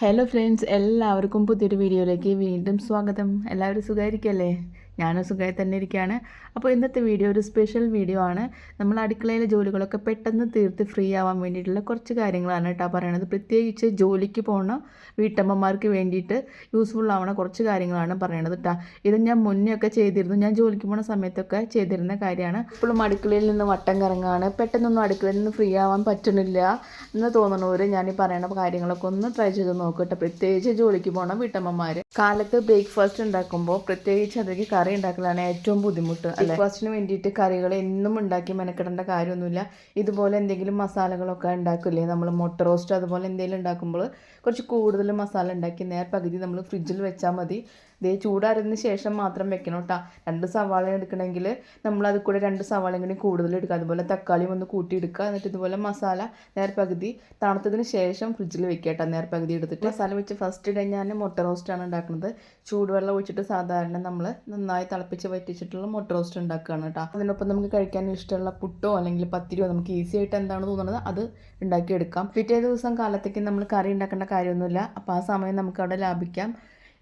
Hello friends എല്ലാവർക്കും പുതിയൊരു വീഡിയോയിലേക്ക് വീണ്ടും സ്വാഗതം. എല്ലാവരും സുഖമായിരിക്കല്ലേ? ഞാനും സുഖമായി തന്നെ ഇരിക്കുകയാണ്. അപ്പോൾ ഇന്നത്തെ വീഡിയോ ഒരു സ്പെഷ്യൽ വീഡിയോ ആണ്. നമ്മൾ അടുക്കളയിലെ ജോലികളൊക്കെ പെട്ടെന്ന് തീർത്ത് ഫ്രീ ആവാൻ വേണ്ടിയിട്ടുള്ള കുറച്ച് കാര്യങ്ങളാണ് കേട്ടോ പറയണത്. പ്രത്യേകിച്ച് ജോലിക്ക് പോകണ വീട്ടമ്മമാർക്ക് വേണ്ടിയിട്ട് യൂസ്ഫുൾ ആവണ കുറച്ച് കാര്യങ്ങളാണ് പറയണത് കേട്ടോ ഇത് ഞാൻ മുന്നേ ഒക്കെ ചെയ്തിരുന്നു. ഞാൻ ജോലിക്ക് പോണ സമയത്തൊക്കെ ചെയ്തിരുന്ന കാര്യമാണ്. ഇപ്പോഴും അടുക്കളയിൽ നിന്ന് വട്ടം കറങ്ങാണ്. പെട്ടെന്നൊന്നും അടുക്കളയിൽ നിന്ന് ഫ്രീ ആവാൻ പറ്റുന്നില്ല എന്ന് തോന്നുന്നവർ ഞാൻ ഈ പറയണ കാര്യങ്ങളൊക്കെ ഒന്ന് ട്രൈ ചെയ്ത് നോക്കട്ടെ പ്രത്യേകിച്ച് ജോലിക്ക് പോകണം വീട്ടമ്മമാർ കാലത്ത് ബ്രേക്ക്ഫാസ്റ്റ് ഉണ്ടാക്കുമ്പോൾ പ്രത്യേകിച്ച് അതിലേക്ക് കറി ഉണ്ടാക്കലാണ് ഏറ്റവും ബുദ്ധിമുട്ട് ബ്രേക്ക്ഫാസ്റ്റിന് വേണ്ടിയിട്ട് കറികൾ എന്നും ഉണ്ടാക്കി മെനക്കെടേണ്ട കാര്യമൊന്നുമില്ല. ഇതുപോലെ എന്തെങ്കിലും മസാലകളൊക്കെ ഉണ്ടാക്കില്ലേ? നമ്മൾ മുട്ട റോസ്റ്റ് അതുപോലെ എന്തെങ്കിലും ഉണ്ടാക്കുമ്പോൾ കുറച്ച് കൂടുതൽ മസാല ഉണ്ടാക്കി നേർ പകുതി നമ്മൾ ഫ്രിഡ്ജിൽ വെച്ചാൽ മതി. ഇതേ ചൂടാറിയതിന് ശേഷം മാത്രം വെക്കണം കേട്ടോ രണ്ട് സവാള എടുക്കണമെങ്കിൽ നമ്മൾ അത് കൂടെ രണ്ട് സവാളയും കൂടി കൂടുതൽ എടുക്കുക. അതുപോലെ തക്കാളിയും ഒന്ന് കൂട്ടി എടുക്കുക. എന്നിട്ട് ഇതുപോലെ മസാല നേർപ്പകുതി പകുതി തണുത്തതിന് ശേഷം ഫ്രിഡ്ജിൽ വെക്കുക കേട്ടോ നേർപ്പകുതി എടുത്തിട്ട് മസാല വെച്ച് ഫസ്റ്റ് ഇടാൻ ഞാൻ മുട്ട റോസ്റ്റാണ് ഉണ്ടാക്കുന്നത്. ചൂടുവെള്ളം ഒഴിച്ചിട്ട് സാധാരണ നമ്മൾ നന്നായി തിളപ്പിച്ച് വറ്റിച്ചിട്ടുള്ള മുട്ട റോസ്റ്റ് ഉണ്ടാക്കുകയാണ് കേട്ടോ അതിനൊപ്പം നമുക്ക് കഴിക്കാൻ ഇഷ്ടമുള്ള പുട്ടോ അല്ലെങ്കിൽ പത്തിരിയോ നമുക്ക് ഈസി ആയിട്ട് എന്താണ് തോന്നുന്നത് അത് ഉണ്ടാക്കിയെടുക്കാം. പിറ്റേ ദിവസം കാലത്തേക്ക് നമ്മൾ കറി ഉണ്ടാക്കേണ്ട കാര്യമൊന്നുമില്ല. അപ്പോൾ ആ സമയം നമുക്ക് അവിടെ ലാഭിക്കാം.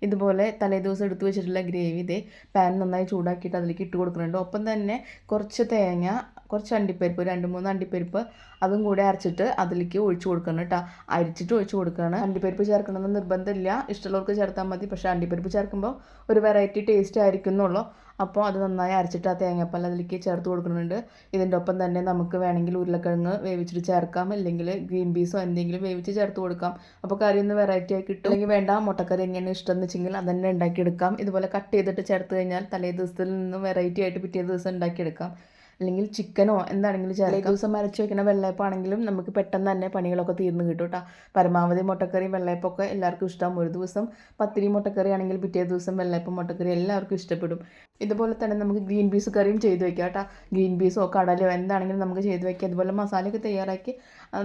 ഇതുപോലെ തലേദിവസം എടുത്തു വെച്ചിട്ടുള്ള ഗ്രേവി ഇതേ. പാൻ നന്നായി ചൂടാക്കിയിട്ട് അതിലേക്ക് ഇട്ട് കൊടുക്കുന്നുണ്ട്. ഒപ്പം തന്നെ കുറച്ച് തേങ്ങ കുറച്ച് അണ്ടിപ്പരിപ്പ് രണ്ട് മൂന്ന് അണ്ടിപ്പരിപ്പ് അതും കൂടി അരച്ചിട്ട് അതിലേക്ക് ഒഴിച്ചു കൊടുക്കണം കേട്ടോ. അരിച്ചിട്ട് ഒഴിച്ചു കൊടുക്കുകയാണ് അണ്ടിപ്പരിപ്പ് ചേർക്കണമെന്ന് നിർബന്ധമില്ല. ഇഷ്ടമുള്ളവർക്ക് ചേർത്താൽ മതി. പക്ഷേ അണ്ടിപ്പരിപ്പ് ചേർക്കുമ്പോൾ ഒരു വെറൈറ്റി ടേസ്റ്റ് ആയിരിക്കുന്നുള്ളൂ. അപ്പോൾ അത് നന്നായി അരച്ചിട്ട് ആ തേങ്ങാപ്പാൽ അതിലേക്ക് ചേർത്ത് കൊടുക്കുന്നുണ്ട്. ഇതിന്റെ ഒപ്പം തന്നെ നമുക്ക് വേണമെങ്കിൽ ഉരുളക്കിഴങ്ങ് വേവിച്ചിട്ട് ചേർക്കാം. അല്ലെങ്കിൽ ഗ്രീൻ പീസോ എന്തെങ്കിലും വേവിച്ച് ചേർത്ത് കൊടുക്കാം. അപ്പോൾ കറി ഒന്ന് വെറൈറ്റി ആയി കിട്ടും. അല്ലെങ്കിൽ വേണ്ട മുട്ടക്കറി എങ്ങനെയാണ് ഇഷ്ടം എന്ന് വെച്ചെങ്കിൽ അത് തന്നെ ഉണ്ടാക്കിയെടുക്കാം. ഇതുപോലെ കട്ട് ചെയ്തിട്ട് ചേർത്ത് കഴിഞ്ഞാൽ തലേ ദിവസത്തിൽ നിന്ന് വെറൈറ്റി ആയിട്ട് പിറ്റേ ദിവസം ഉണ്ടാക്കിയെടുക്കാം. അല്ലെങ്കിൽ ചിക്കനോ എന്താണെങ്കിലും ചില ദിവസം അരച്ച് വെക്കുന്ന വെള്ളയപ്പാണെങ്കിലും നമുക്ക് പെട്ടെന്ന് തന്നെ പണികളൊക്കെ തീർന്നു കിട്ടും കേട്ടോ പരമാവധി മുട്ടക്കറിയും വെള്ളയപ്പൊക്കെ എല്ലാവർക്കും ഇഷ്ടമാകും ഒരു ദിവസം പത്തിരി മുട്ടക്കറി ആണെങ്കിൽ പിറ്റേ ദിവസം വെള്ളയപ്പം മുട്ടക്കറി എല്ലാവർക്കും ഇഷ്ടപ്പെടും. ഇതുപോലെ തന്നെ നമുക്ക് ഗ്രീൻ പീസ് കറിയും ചെയ്ത് വെക്കാം കേട്ടോ ഗ്രീൻ പീസോ കടലോ എന്താണെങ്കിലും നമുക്ക് ചെയ്ത് വെക്കാം. അതുപോലെ മസാലയൊക്കെ തയ്യാറാക്കി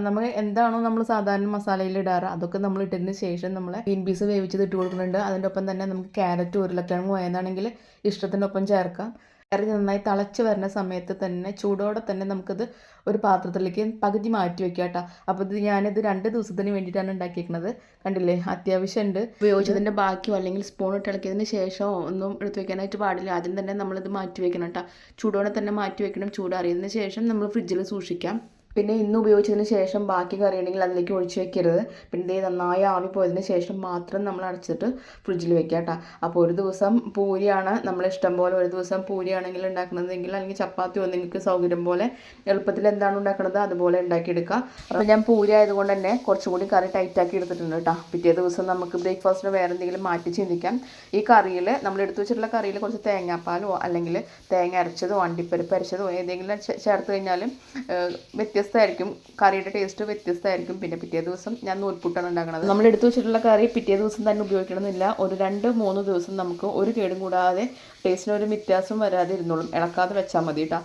നമ്മൾ എന്താണോ നമ്മൾ സാധാരണ മസാലയിൽ ഇടാറ് അതൊക്കെ നമ്മൾ ഇട്ടതിന് ശേഷം നമ്മൾ ഗ്രീൻ പീസ് വേവിച്ചത് ഇട്ട് കൊടുക്കുന്നുണ്ട്. അതിന്റെ ഒപ്പം തന്നെ നമുക്ക് ക്യാരറ്റ് ഉരുളക്കിഴങ്ങ് ഏതാണെങ്കിൽ ഇഷ്ടത്തിനൊപ്പം ചേർക്കാം. കറി നന്നായി തിളച്ച് വരുന്ന സമയത്ത് തന്നെ ചൂടോടെ തന്നെ നമുക്കത് ഒരു പാത്രത്തിലേക്ക് പകുതി മാറ്റി വെക്കാം കേട്ടോ. അപ്പോൾ ഇത് ഞാനിത് രണ്ട് ദിവസത്തിന് വേണ്ടിയിട്ടാണ് ഉണ്ടാക്കിയിരിക്കുന്നത് കണ്ടില്ലേ? അത്യാവശ്യമുണ്ട്. ഉപയോഗിച്ചതിന്റെ ബാക്കിയോ അല്ലെങ്കിൽ സ്പൂൺ ഇട്ട് ഇളക്കിയതിന് ശേഷമോ ഒന്നും എടുത്ത് വെക്കാനായിട്ട് പാടില്ല. ആദ്യം തന്നെ നമ്മളിത് മാറ്റി വെക്കണം കേട്ടോ. ചൂടോടെ തന്നെ മാറ്റി വെക്കണം. ചൂടറിയതിന് ശേഷം നമ്മൾ ഫ്രിഡ്ജിൽ സൂക്ഷിക്കാം. പിന്നെ ഇന്ന് ഉപയോഗിച്ചതിന് ശേഷം ബാക്കി കറി ഉണ്ടെങ്കിൽ അതിലേക്ക് ഒഴിച്ച് വെക്കരുത്. പിന്നെ ഇതേ നന്നായി ആവി പോയതിന് ശേഷം മാത്രം നമ്മൾ അടച്ചിട്ട് ഫ്രിഡ്ജിൽ വെക്കുക കേട്ടോ അപ്പോൾ ഒരു ദിവസം പൂരിയാണ് നമ്മൾ ഇഷ്ടം പോലെ ഒരു ദിവസം പൂരിയാണെങ്കിൽ ഉണ്ടാക്കുന്നതെങ്കിൽ അല്ലെങ്കിൽ ചപ്പാത്തിയോ നിങ്ങൾക്ക് സൗകര്യം പോലെ എളുപ്പത്തിൽ എന്താണ് ഉണ്ടാക്കുന്നത് അതുപോലെ ഉണ്ടാക്കിയെടുക്കുക. അപ്പോൾ ഞാൻ പൂരി ആയതുകൊണ്ട് തന്നെ കുറച്ചും കൂടി കറി ടൈറ്റാക്കി എടുത്തിട്ടുണ്ട് കേട്ടോ പിറ്റേ ദിവസം നമുക്ക് ബ്രേക്ക്ഫാസ്റ്റിന് വേറെ എന്തെങ്കിലും മാറ്റി ചിന്തിക്കാം. ഈ കറിയിൽ നമ്മൾ എടുത്തു വെച്ചിട്ടുള്ള കറിയിൽ കുറച്ച് തേങ്ങാപ്പാലോ അല്ലെങ്കിൽ തേങ്ങ അരച്ചതോ അണ്ടിപ്പരിപ്പ് അരച്ചതോ ഏതെങ്കിലും ചേർത്ത് കഴിഞ്ഞാലും വ്യത്യസ്ത വ്യത്യസ്തമായിരിക്കും. കറിയുടെ ടേസ്റ്റ് വ്യത്യസ്തമായിരിക്കും. പിന്നെ പിറ്റേ ദിവസം ഞാൻ നൂൽപുട്ടാണ് ഉണ്ടാക്കുന്നത് നമ്മൾ എടുത്തു വെച്ചിട്ടുള്ള കറി പിറ്റേ ദിവസം തന്നെ ഉപയോഗിക്കണമെന്നില്ല. ഒരു രണ്ട് മൂന്ന് ദിവസം നമുക്ക് ഒരു കേടും കൂടാതെ ടേസ്റ്റിന് ഒരു വ്യത്യാസം വരാതിരുന്നോളും. ഇളക്കാതെ വെച്ചാൽ മതി കേട്ടോ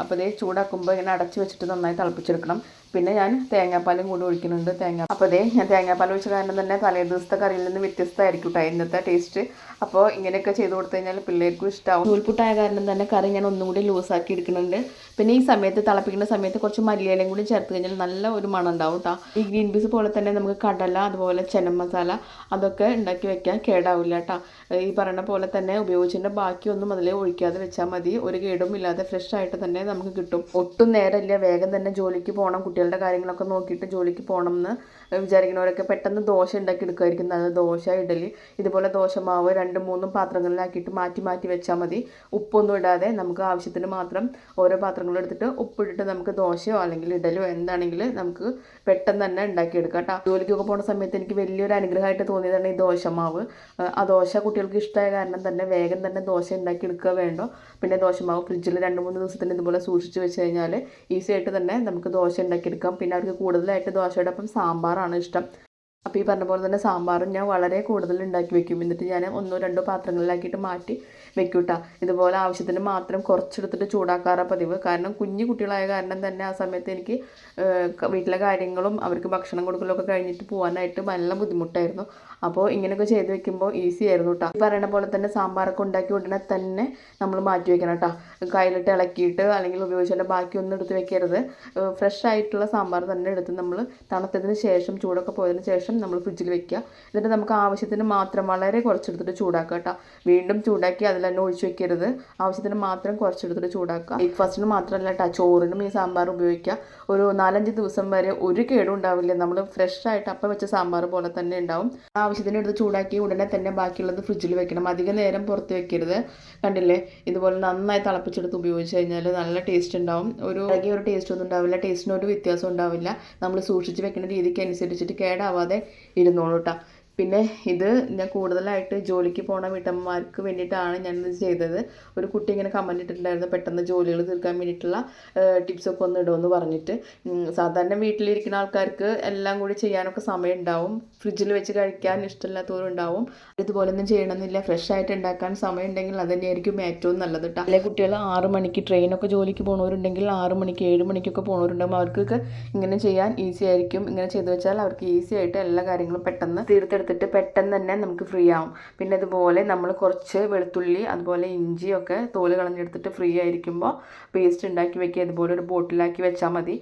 അപ്പോൾ ഇതേ ചൂടാക്കുമ്പോൾ ഇങ്ങനെ അടച്ചു വെച്ചിട്ട് നന്നായി തിളപ്പിച്ചെടുക്കണം. പിന്നെ ഞാൻ തേങ്ങാപ്പാലും കൂടി ഒഴിക്കുന്നുണ്ട്. തേങ്ങ അപ്പോൾ അതേ ഞാൻ തേങ്ങാപ്പാൽ ഒഴിച്ച കാരണം തന്നെ തലേ ദിവസത്തെ കറിയിൽ നിന്ന് വ്യത്യസ്തമായിരിക്കും കേട്ടോ ഇന്നത്തെ ടേസ്റ്റ് അപ്പോൾ ഇങ്ങനെയൊക്കെ ചെയ്ത് കൊടുത്തു കഴിഞ്ഞാൽ പിള്ളേർക്കും ഇഷ്ടമാവും നൂൽപുട്ടായ കാരണം തന്നെ കറി ഞാൻ ഒന്നും കൂടി ലൂസാക്കി എടുക്കുന്നുണ്ട്. പിന്നെ ഈ സമയത്ത് തിളപ്പിക്കുന്ന സമയത്ത് കുറച്ച് മല്ലിയിലയും കൂടി ചേർത്ത് കഴിഞ്ഞാൽ നല്ല ഒരു മണം ഉണ്ടാവും കേട്ടോ ഈ ഗ്രീൻ പീസ് പോലെ തന്നെ നമുക്ക് കടല അതുപോലെ ചെന മസാല അതൊക്കെ ഉണ്ടാക്കി വെക്കാൻ കേടാവില്ല കേട്ടോ ഈ പറയുന്ന പോലെ തന്നെ ഉപയോഗിച്ചതിന്റെ ബാക്കിയൊന്നും അതിൽ ഒഴിക്കാതെ വെച്ചാൽ മതി. ഒരു കേടും ഇല്ലാതെ ഫ്രഷ് ആയിട്ട് തന്നെ നമുക്ക് കിട്ടും. ഒട്ടും നേരമില്ല. വേഗം തന്നെ ജോലിക്ക് പോകണം കുട്ടികളുടെ കാര്യങ്ങളൊക്കെ നോക്കിയിട്ട് ജോലിക്ക് പോകണം എന്ന് വിചാരിക്കുന്നവരൊക്കെ പെട്ടെന്ന് ദോശ ഉണ്ടാക്കി എടുക്കുമായിരിക്കും അത് ദോശ ഇഡലി ഇതുപോലെ ദോശമാവ് രണ്ട് മൂന്നും പാത്രങ്ങളിലാക്കിയിട്ട് മാറ്റി മാറ്റി വെച്ചാൽ മതി. ഉപ്പൊന്നും ഇടാതെ നമുക്ക് ആവശ്യത്തിന് മാത്രം ഓരോ പാത്രങ്ങളെടുത്തിട്ട് ഉപ്പിട്ടിട്ട് നമുക്ക് ദോശയോ അല്ലെങ്കിൽ ഇഡലോ എന്താണെങ്കിൽ നമുക്ക് പെട്ടെന്ന് തന്നെ ഉണ്ടാക്കിയെടുക്കാം കേട്ടോ. ജോലിക്കൊക്കെ പോകുന്ന സമയത്ത് എനിക്ക് വലിയൊരു അനുഗ്രഹമായിട്ട് തോന്നിയതാണ് ഈ ദോശമാവ്. ആ ദോശ കുട്ടികൾക്ക് ഇഷ്ടമായ കാരണം തന്നെ വേഗം തന്നെ ദോശ ഉണ്ടാക്കിയെടുക്കുക വേണ്ടോ? പിന്നെ ദോശമാവ് ഫ്രിഡ്ജിൽ രണ്ട് മൂന്ന് ദിവസത്തിന് ഇതുപോലെ സൂക്ഷിച്ച് വെച്ച് കഴിഞ്ഞാൽ ഈസി ആയിട്ട് തന്നെ നമുക്ക് ദോശ ഉണ്ടാക്കിയെടുക്കാം. പിന്നെ അവർക്ക് കൂടുതലായിട്ട് ദോശയോടൊപ്പം ഒപ്പം സാമ്പാറാണ് ഇഷ്ടം. അപ്പോൾ ഈ പറഞ്ഞ പോലെ തന്നെ സാമ്പാറും ഞാൻ വളരെ കൂടുതൽ ഉണ്ടാക്കി വെക്കും. എന്നിട്ട് ഞാൻ ഒന്നോ രണ്ടോ പാത്രങ്ങളിലാക്കിയിട്ട് മാറ്റി വെക്കൂട്ടാ. ഇതുപോലെ ആവശ്യത്തിന് മാത്രം കുറച്ചെടുത്തിട്ട് ചൂടാക്കാറാണ് പതിവ്. കാരണം കുഞ്ഞു കുട്ടികളായ കാരണം തന്നെ ആ സമയത്ത് എനിക്ക് വീട്ടിലെ കാര്യങ്ങളും അവർക്ക് ഭക്ഷണം കൊടുക്കലൊക്കെ കഴിഞ്ഞിട്ട് പോകാനായിട്ട് നല്ല ബുദ്ധിമുട്ടായിരുന്നു. അപ്പോൾ ഇങ്ങനെയൊക്കെ ചെയ്ത് വെക്കുമ്പോൾ ഈസി ആയിരുന്നു കേട്ടോ ഈ പറയുന്ന പോലെ തന്നെ സാമ്പാറൊക്കെ ഉണ്ടാക്കി ഉടനെ തന്നെ നമ്മൾ മാറ്റി വെക്കണം കേട്ടോ കയ്യിലിട്ട് ഇളക്കിയിട്ട് അല്ലെങ്കിൽ ഉപയോഗിച്ചാൽ ബാക്കിയൊന്നും എടുത്ത് വെക്കരുത്. ഫ്രഷ് ആയിട്ടുള്ള സാമ്പാർ തന്നെ എടുത്ത് നമ്മൾ തണുത്തതിന് ശേഷം ചൂടൊക്കെ പോയതിന് ശേഷം ശേഷം നമ്മൾ ഫ്രിഡ്ജിൽ വെക്കുക. എന്നിട്ട് നമുക്ക് ആവശ്യത്തിന് മാത്രം വളരെ കുറച്ചെടുത്തിട്ട് ചൂടാക്കുക കേട്ടോ. വീണ്ടും ചൂടാക്കി അതിൽ തന്നെ ഒഴിച്ച് വെക്കരുത്. ആവശ്യത്തിന് മാത്രം കുറച്ചെടുത്തിട്ട് ചൂടാക്കുക. ബ്രേക്ക്ഫാസ്റ്റിന് മാത്രമല്ല കേട്ടോ ചോറിനും ഈ സാമ്പാർ ഉപയോഗിക്കുക. ഒരു നാലഞ്ച് ദിവസം വരെ ഒരു കേടും ഉണ്ടാവില്ല. നമ്മൾ ഫ്രഷ് ആയിട്ട് അപ്പം വെച്ച സാമ്പാർ പോലെ തന്നെ ഉണ്ടാവും. ആവശ്യത്തിന് എടുത്ത് ചൂടാക്കി ഉടനെ തന്നെ ബാക്കിയുള്ളത് ഫ്രിഡ്ജിൽ വെക്കണം. അധിക നേരം പുറത്ത് വെക്കരുത്. കണ്ടില്ലേ? ഇതുപോലെ നന്നായി തിളപ്പിച്ചെടുത്ത് ഉപയോഗിച്ച് കഴിഞ്ഞാൽ നല്ല ടേസ്റ്റ് ഉണ്ടാവും. ഒരു ഒരു ടേസ്റ്റ് ഒന്നും ഉണ്ടാവില്ല. ടേസ്റ്റിന് ഒരു വ്യത്യാസം ഉണ്ടാവില്ല. നമ്മൾ സൂക്ഷിച്ച് വെക്കുന്ന രീതിക്ക് അനുസരിച്ചിട്ട് കേടാവാതെ ഇരുന്നോളൂ കേട്ടോ പിന്നെ ഇത് ഞാൻ കൂടുതലായിട്ട് ജോലിക്ക് പോണ വീട്ടമ്മമാർക്ക് വേണ്ടിയിട്ടാണ് ഞാനിത് ചെയ്തത്. ഒരു കുട്ടി ഇങ്ങനെ കമന്റ് ഇട്ടിട്ടുണ്ടായിരുന്നു പെട്ടെന്ന് ജോലികൾ തീർക്കാൻ വേണ്ടിയിട്ടുള്ള ടിപ്സൊക്കെ ഒന്ന് ഇടുമെന്ന് പറഞ്ഞിട്ട്. സാധാരണ വീട്ടിലിരിക്കുന്ന ആൾക്കാർക്ക് എല്ലാം കൂടി ചെയ്യാനൊക്കെ സമയം ഉണ്ടാവും. ഫ്രിഡ്ജിൽ വെച്ച് കഴിക്കാൻ ഇഷ്ടമില്ലാത്തവരും ഉണ്ടാവും. ഇതുപോലൊന്നും ചെയ്യണമെന്നില്ല. ഫ്രഷ് ആയിട്ട് ഉണ്ടാക്കാൻ സമയം ഉണ്ടെങ്കിൽ അത് തന്നെയായിരിക്കും ഏറ്റവും നല്ലത് കേട്ടോ അല്ലെ കുട്ടികൾ ആറ് മണിക്ക് ട്രെയിനൊക്കെ ജോലിക്ക് പോണവരുണ്ടെങ്കിൽ ആറ് മണിക്ക് ഏഴ് മണിക്കൊക്കെ പോണവരുണ്ടാകും അവർക്കൊക്കെ ഇങ്ങനെ ചെയ്യാൻ ഈസി ആയിരിക്കും. ഇങ്ങനെ ചെയ്തു വെച്ചാൽ അവർക്ക് ഈസി ആയിട്ട് എല്ലാ കാര്യങ്ങളും പെട്ടെന്ന് തീർത്തെടുത്തിട്ട് പെട്ടെന്ന് തന്നെ നമുക്ക് ഫ്രീ ആവും. പിന്നെ അതുപോലെ നമ്മൾ കുറച്ച് വെളുത്തുള്ളി അതുപോലെ ഇഞ്ചിയൊക്കെ തോൽ കളഞ്ഞെടുത്തിട്ട് ഫ്രീ ആയിരിക്കുമ്പോൾ പേസ്റ്റ് ഉണ്ടാക്കി വെക്കുക. ഇതുപോലെ ഒരു ബോട്ടിലാക്കി വെച്ചാൽ മതി.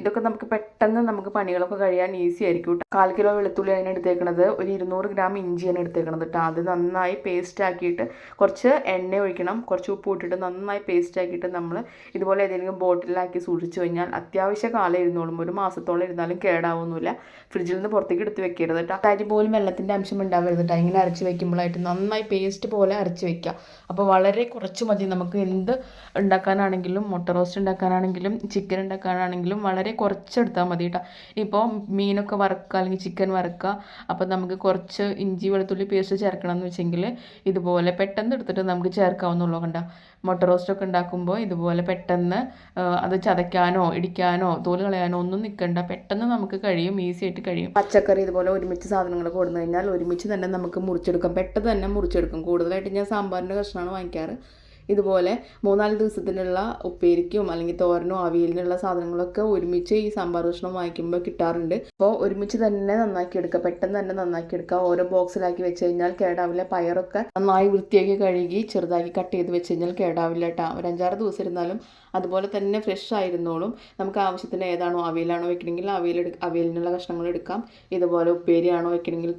ഇതൊക്കെ നമുക്ക് പെട്ടെന്ന് നമുക്ക് പണികളൊക്കെ കഴിയാൻ ഈസി ആയിരിക്കും കേട്ടോ കാൽ കിലോ വെളുത്തുള്ളി അതിന് എടുത്തേക്കണത്. ഒരു ഇരുന്നൂറ് ഗ്രാം ഇഞ്ചിയാണ് എടുത്തേക്കണത് കേട്ടോ അത് നന്നായി പേസ്റ്റ് ആക്കിയിട്ട് കുറച്ച് എണ്ണ ഒഴിക്കണം. കുറച്ച് ഉപ്പ് ഇട്ടിട്ട് നന്നായി പേസ്റ്റ് ആക്കിയിട്ട് നമ്മൾ ഇതുപോലെ ഏതെങ്കിലും ബോട്ടിലാക്കി സൂക്ഷിച്ചു കഴിഞ്ഞാൽ അത്യാവശ്യ കാലം ഇരുന്നോളും. ഒരു മാസത്തോളം ഇരുന്നാലും കേടാവുന്നില്ല ഫ്രിഡ്ജിൽ നിന്ന് പുറത്തേക്ക് എടുത്ത് വെക്കരുത് കേട്ടോ തരി പോലും വെള്ളത്തിന്റെ അംശം ഉണ്ടാവരുത് കേട്ടോ ഇങ്ങനെ അരച്ച് വെക്കുമ്പോഴായിട്ട് നന്നായി പേസ്റ്റ് പോലെ അരച്ച് വെക്കുക അപ്പോൾ വളരെ കുറച്ച് മതി. നമുക്ക് എന്ത് ഉണ്ടാക്കാനാണെങ്കിലും മുട്ട റോസ്റ്റ് ഉണ്ടാക്കാനാണെങ്കിലും ചിക്കൻ ഉണ്ടാക്കാനാണെങ്കിലും വളരെ കുറച്ചെടുത്താൽ മതി കേട്ടോ ഇപ്പോൾ മീനൊക്കെ വറുക്കുക അല്ലെങ്കിൽ ചിക്കൻ വറുക്കുക അപ്പോൾ നമുക്ക് കുറച്ച് ഇഞ്ചി വെളുത്തുള്ളി പേസ്റ്റ് ചേർക്കണം എന്ന് വെച്ചെങ്കിൽ ഇതുപോലെ പെട്ടെന്ന് എടുത്തിട്ട് നമുക്ക് ചേർക്കാവുന്നുള്ളൂ കണ്ട. മുട്ട റോസ്റ്റൊക്കെ ഉണ്ടാക്കുമ്പോൾ ഇതുപോലെ പെട്ടെന്ന് അത് ചതയ്ക്കാനോ ഇടിക്കാനോ തോൽ കളയാനോ ഒന്നും നിൽക്കണ്ട പെട്ടെന്ന് നമുക്ക് കഴിയും ഈസി ആയിട്ട് കഴിയും. പച്ചക്കറി ഇതുപോലെ ഒരുമിച്ച് സാധനങ്ങൾ കൊടുന്നു കഴിഞ്ഞാൽ ഒരുമിച്ച് തന്നെ നമുക്ക് മുറിച്ചെടുക്കാം. പെട്ടെന്ന് തന്നെ മുറിച്ചെടുക്കും. കൂടുതലായിട്ട് ഞാൻ സാമ്പാറിന്റെ കഷ്ണമാണ് വാങ്ങിക്കാറ്. ഇതുപോലെ മൂന്നാൽ ദിവസത്തിനുള്ള ഉപ്പേരിക്കും അല്ലെങ്കിൽ തോരനും അവിയലിനുള്ള സാധനങ്ങളൊക്കെ ഒരുമിച്ച് ഈ സാമ്പാർ കഷ്ണം വാങ്ങിക്കുമ്പോൾ കിട്ടാറുണ്ട്. അപ്പോൾ ഒരുമിച്ച് തന്നെ നന്നാക്കി എടുക്കുക. പെട്ടെന്ന് തന്നെ നന്നാക്കി എടുക്കുക. ഓരോ ബോക്സിലാക്കി വെച്ച് കഴിഞ്ഞാൽ കേടാവില്ല. പയറൊക്കെ നന്നായി വൃത്തിയാക്കി കഴുകി ചെറുതാക്കി കട്ട് ചെയ്ത് വെച്ച് കഴിഞ്ഞാൽ കേടാവില്ല കേട്ടോ. ഒരു അഞ്ചാറ് ദിവസം ഇരുന്നാലും അതുപോലെ തന്നെ ഫ്രഷ് ആയിരുന്നോളും. നമുക്ക് ആവശ്യത്തിന് ഏതാണോ അവയിലാണോ വെക്കണമെങ്കിൽ അവയിൽ അവയിലിനുള്ള കഷ്ണങ്ങൾ എടുക്കാം. ഇതുപോലെ ഉപ്പേരിയാണോ വെക്കണമെങ്കിൽ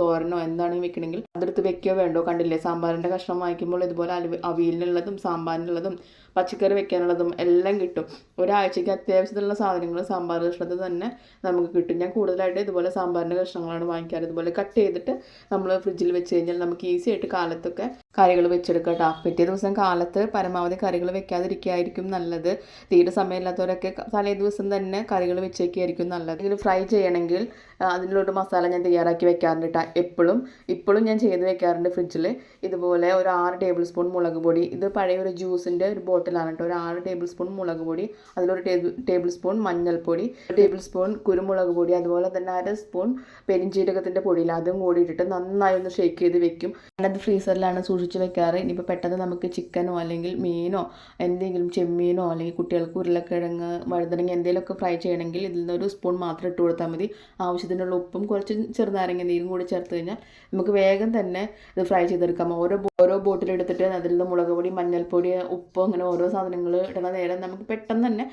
തോരനോ എന്താണെങ്കിലും വെക്കണമെങ്കിൽ അതെടുത്ത് വെക്കുകയോ വേണ്ടോ കണ്ടില്ലേ? സാമ്പാറിന്റെ കഷ്ണം വാങ്ങിക്കുമ്പോൾ ഇതുപോലെ അവിയലിനുള്ളതും സാമ്പാറിനുള്ളതും പച്ചക്കറി വെക്കാനുള്ളതും എല്ലാം കിട്ടും. ഒരാഴ്ചയ്ക്ക് അത്യാവശ്യത്തിലുള്ള സാധനങ്ങൾ സാമ്പാർ കഷ്ണത്തിൽ തന്നെ നമുക്ക് കിട്ടും. ഞാൻ കൂടുതലായിട്ട് ഇതുപോലെ സാമ്പാറിന്റെ കഷ്ണങ്ങളാണ് വാങ്ങിക്കാറ്. ഇതുപോലെ കട്ട് ചെയ്തിട്ട് നമ്മൾ ഫ്രിഡ്ജിൽ വെച്ച് കഴിഞ്ഞാൽ നമുക്ക് ഈസി ആയിട്ട് കാലത്തൊക്കെ കറികൾ വെച്ചെടുക്കുക കേട്ടോ പിറ്റേ ദിവസം കാലത്ത് പരമാവധി കറികൾ വെക്കാതിരിക്കുകയായിരിക്കും നല്ലത്. തീരെ സമയമില്ലാത്തവരൊക്കെ തലേ ദിവസം തന്നെ കറികൾ വെച്ചേക്കായിരിക്കും നല്ലത്. ഇതിൽ ഫ്രൈ ചെയ്യണമെങ്കിൽ അതിനുള്ളൊരു മസാല ഞാൻ തയ്യാറാക്കി വെക്കാറുണ്ട് കേട്ടോ എപ്പോഴും ഇപ്പോഴും ഞാൻ ചെയ്ത് വെക്കാറുണ്ട് ഫ്രിഡ്ജിൽ. ഇതുപോലെ ഒരു ആറ് ടേബിൾ സ്പൂൺ മുളക് പൊടി. ഇത് പഴയ ഒരു ജ്യൂസിന്റെ ഒരു ബോട്ടിലാണ് കേട്ടോ ഒരു ആറ് ടേബിൾ സ്പൂൺ മുളക് പൊടി അതിലൊരു ടേബിൾ സ്പൂൺ മഞ്ഞൾപ്പൊടി ടേബിൾ സ്പൂൺ കുരുമുളക് പൊടി അതുപോലെ തന്നെ അര സ്പൂൺ പെരിഞ്ചീരകത്തിന്റെ പൊടിയിൽ അതും കൂടി ഇട്ടിട്ട് നന്നായി ഒന്ന് ഷേക്ക് ചെയ്ത് വെക്കും. ഞാനത് ഫ്രീസറിലാണ് സൂക്ഷിച്ച് വെക്കാറ്. ഇനിയിപ്പോൾ പെട്ടെന്ന് നമുക്ക് ചിക്കനോ അല്ലെങ്കിൽ മീനോ എന്തെങ്കിലും ചെമ്മീനോ അല്ലെങ്കിൽ കുട്ടികൾക്ക് ഉരുളക്കിഴങ്ങ് വഴുതനങ്ങ എന്തെങ്കിലുമൊക്കെ ഫ്രൈ ചെയ്യണമെങ്കിൽ ഇതിൽ നിന്നൊരു സ്പൂൺ മാത്രം ഇട്ട് കൊടുത്താൽ മതി. ആവശ്യത്തിനുള്ള ഉപ്പും കുറച്ച് ചെറുനാരങ്ങ നീരും കൂടി ചേർത്ത് കഴിഞ്ഞാൽ നമുക്ക് വേഗം തന്നെ ഇത് ഫ്രൈ ചെയ്തെടുക്കാം. ഓരോ ഓരോ ബോട്ടിൽ എടുത്തിട്ട് അതിൽ നിന്ന് മുളക് പൊടി മഞ്ഞൾപ്പൊടി ഉപ്പ് അങ്ങനെ ഓരോ സാധനങ്ങൾ ഇടണ നേരം നമുക്ക് പെട്ടെന്ന് തന്നെ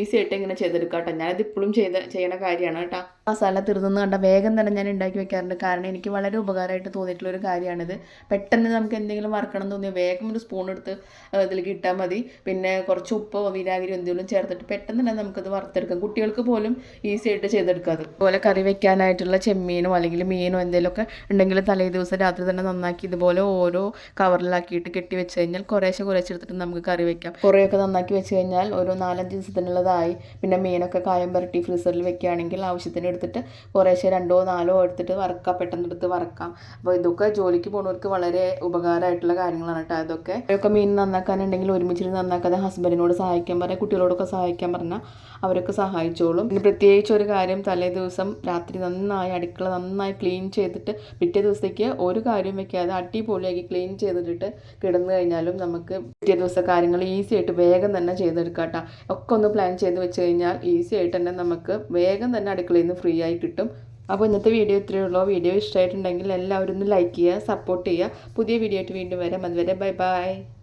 ഈസി ആയിട്ട് ഇങ്ങനെ ചെയ്തെടുക്കാം കേട്ടോ. ഞാനത് ഇപ്പോഴും ചെയ്ത ചെയ്യണ കാര്യമാണ് കേട്ടോ. മസാല തീർന്നെന്ന് കണ്ട വേഗം തന്നെ ഞാൻ ഉണ്ടാക്കി വെക്കാറുണ്ട്. കാരണം എനിക്ക് വളരെ ഉപകാരമായിട്ട് തോന്നിയിട്ടുള്ള ഒരു കാര്യമാണിത്. പെട്ടെന്ന് നമുക്ക് എന്തെങ്കിലും വറക്കണം എന്ന് തോന്നിയാൽ വേഗം ഒരു സ്പൂൺ എടുത്ത് അതിലേക്ക് ഇട്ടാൽ മതി. പിന്നെ കുറച്ച് ഉപ്പോ വിനാഗിരി എന്തെങ്കിലും ചേർത്തിട്ട് പെട്ടെന്ന് തന്നെ നമുക്കത് വറുത്തെടുക്കാം. കുട്ടികൾക്ക് പോലും ഈസി ആയിട്ട് ചെയ്തെടുക്കാം അത്. അതുപോലെ കറി വെക്കാനായിട്ടുള്ള ചെമ്മീനോ അല്ലെങ്കിൽ മീനോ എന്തെങ്കിലുമൊക്കെ ഉണ്ടെങ്കിൽ തലേ ദിവസം രാത്രി തന്നെ നന്നാക്കി ഇതുപോലെ ഓരോ കവറിലാക്കിയിട്ട് കെട്ടി വെച്ച് കഴിഞ്ഞാൽ കുറേശ്ശെ കുറേശ്ശെ എടുത്തിട്ട് നമുക്ക് കറി വെക്കാം. കുറേയൊക്കെ നന്നാക്കി വെച്ച് കഴിഞ്ഞാൽ ഒരു നാലഞ്ച് ദിവസത്തിനുള്ളതായി. പിന്നെ മീനൊക്കെ കായം പുരട്ടി ഫ്രീസറിൽ വെക്കുകയാണെങ്കിൽ ആവശ്യത്തിന് എടുത്തിട്ട് കുറേശ്ശെ രണ്ടോ നാലോ എടുത്തിട്ട് വറക്കാം പെട്ടെന്ന് എടുത്ത് വറക്കാം. അപ്പോൾ ഇതൊക്കെ ജോലിക്ക് പോകുന്നവർക്ക് വളരെ ഉപകാരമായിട്ടുള്ള കാര്യങ്ങളാണ് കേട്ടോ അതൊക്കെ അവരൊക്കെ മീൻ നന്നാക്കാനുണ്ടെങ്കിൽ ഒരുമിച്ചിട്ട് നന്നാക്കാതെ ഹസ്ബൻഡിനോട് സഹായിക്കാൻ പറയാം കുട്ടികളോടൊക്കെ സഹായിക്കാൻ പറഞ്ഞാൽ അവരൊക്കെ സഹായിച്ചോളും. പിന്നെ പ്രത്യേകിച്ച് ഒരു കാര്യം തലേ ദിവസം രാത്രി നന്നായി അടുക്കള നന്നായി ക്ലീൻ ചെയ്തിട്ട് പിറ്റേ ദിവസത്തേക്ക് ഒരു കാര്യം വെക്കാതെ അടിപൊളിയാക്കി ക്ലീൻ ചെയ്തിട്ട് കിടന്നു കഴിഞ്ഞാലും നമുക്ക് പിറ്റേ ദിവസം കാര്യങ്ങൾ ഈസി ആയിട്ട് വേഗം തന്നെ ചെയ്തെടുക്കാം കേട്ടോ. ഒക്കെ ഒന്ന് പ്ലാൻ ചെയ്ത് വെച്ച് കഴിഞ്ഞാൽ ഈസി ആയിട്ട് തന്നെ നമുക്ക് വേഗം തന്നെ അടുക്കളയിൽ നിന്ന് ഫ്രീ ആയി കിട്ടും. അപ്പോൾ ഇന്നത്തെ വീഡിയോ ഇത്രയേ ഉള്ളൂ. വീഡിയോ ഇഷ്ടമായിട്ടുണ്ടെങ്കിൽ എല്ലാവരും ഒന്ന് ലൈക്ക് ചെയ്യുക സപ്പോർട്ട് ചെയ്യുക. പുതിയ വീഡിയോ ആയിട്ട് വീണ്ടും വരാം. അതുവരെ ബൈ ബൈ